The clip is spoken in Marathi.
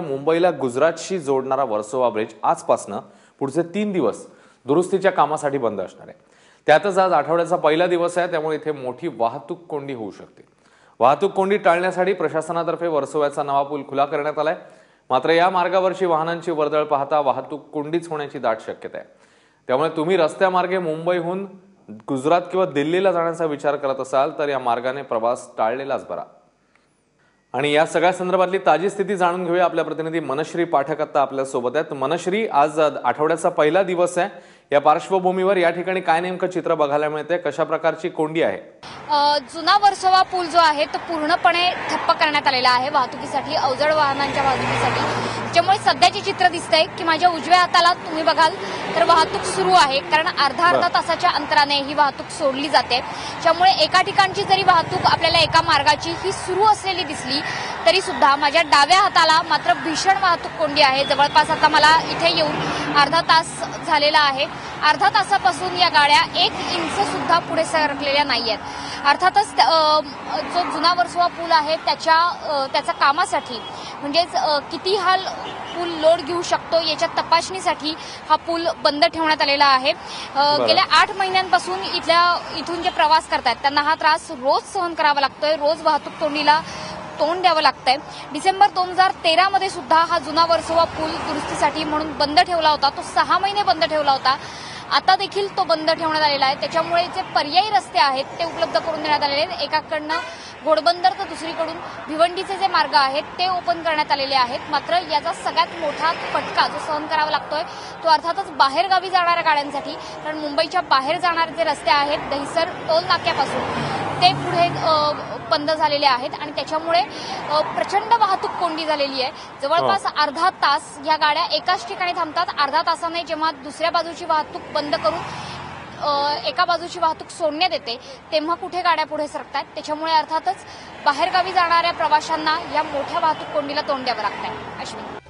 मुंबईला गुजरातशी जोडणारा वर्सोवा ब्रिज आजपासनं पुढचे तीन दिवस दुरुस्तीच्या कामासाठी बंद असणार आहे. त्यातच आज आठवड्याचा पहिला दिवस आहे त्यामुळे इथे मोठी वाहतूक कोंडी होऊ शकते. वाहतूक कोंडी टाळण्यासाठी प्रशासनातर्फे वर्सोव्याचा नवा पूल खुला करण्यात आलाय. मात्र या मार्गावरची वाहनांची वर्दळ पाहता वाहतूक कोंडीच होण्याची दाट शक्यता आहे. त्यामुळे तुम्ही रस्त्यामार्गे मुंबईहून गुजरात किंवा दिल्लीला जाण्याचा विचार करत असाल तर या मार्गाने प्रवास टाळलेलाच बरा. आणि या सगळ्या संदर्भातली ताजी स्थिती जाणून घेऊया आपल्या प्रतिनिधी मनश्री पाठक आता आपल्यासोबत आहेत. मनश्री आज आठवड्याचा पहिला दिवस आहे. या पार्श्वभूमीवर या ठिकाणी काय नेमकं चित्र बघायला मिळते कशा प्रकारची कोंडी आहे? जुना वर्सोवा पूल जो आहे तो पूर्णपणे ठप्प करण्यात आलेला आहे. वाहतुकीसाठी अवजड वाहनांच्या वाहतुकीसाठी. त्यामुळे सध्याचे चित्र दिसतंय की माझ्या उजव्या हाताला तुम्ही बघाल तर वाहतूक सुरू आहे. कारण अर्धा अर्धा तासाच्या अंतराने ही वाहतूक सोडली जाते. त्यामुळे एका ठिकाणची जरी वाहतूक आपल्याला एका मार्गाची ही सुरू असलेली दिसली तरी सुद्धा माझ्या डाव्या हाताला मात्र भीषण वाहतूक कोंडी आहे. जवळपास आता मला इथे येऊन अर्धा तास झालेला आहे. अर्धा तासापासून या गाड्या एक इंच सुद्धा पुढे सरकलेल्या नाहीयेत. अर्थातच जो जुना वर्सोवा पूल आहे त्याच्या त्याच्या कामासाठी म्हणजेच किती हा पूल लोड घेऊ शकतो याच्या तपासणीसाठी हा पूल बंद ठेवण्यात आलेला आहे. गेल्या आठ महिन्यांपासून इथल्या इथून जे प्रवास करतायत त्यांना हा त्रास रोज सहन करावा लागतोय रोज वाहतूक तोंडीला तोंड द्यावं लागतंय. डिसेंबर दोन हजार तेरा मध्ये सुद्धा हा जुना वर्सोवा पूल दुरुस्तीसाठी म्हणून बंद ठेवला होता तो सहा महिने बंद ठेवला होता. आता देखील तो बंद ठेवण्यात आलेला आहे. त्याच्यामुळे जे पर्यायी रस्ते आहेत ते उपलब्ध करून देण्यात आलेले आहेत. एकाकडनं घोडबंदर तर दुसरीकडून भिवंडीचे जे मार्ग आहेत ते ओपन करण्यात आलेले आहेत. मात्र याचा सगळ्यात मोठा फटका जो सहन करावा लागतोय तो अर्थातच बाहेरगावी जाणाऱ्या गाड्यांसाठी. कारण मुंबईच्या बाहेर जाणारे जे रस्ते आहेत दहिसर टोल नाक्यापासून ते पुढे बंद झालेले आहेत आणि त्याच्यामुळे प्रचंड वाहतूक कोंडी झालेली आहे. जवळपास अर्धा तास या गाड्या एकाच ठिकाणी थांबतात. अर्धा तासाने जेव्हा दुसऱ्या बाजूची वाहतूक बंद करून एका बाजूची वाहतूक सोडण्यात येते तेव्हा कुठे गाड्या पुढे सरकतात? त्याच्यामुळे अर्थातच बाहेरगावी जाणाऱ्या प्रवाशांना या मोठ्या वाहतूक कोंडीला तोंड द्यावं लागतंय. अश्विनी.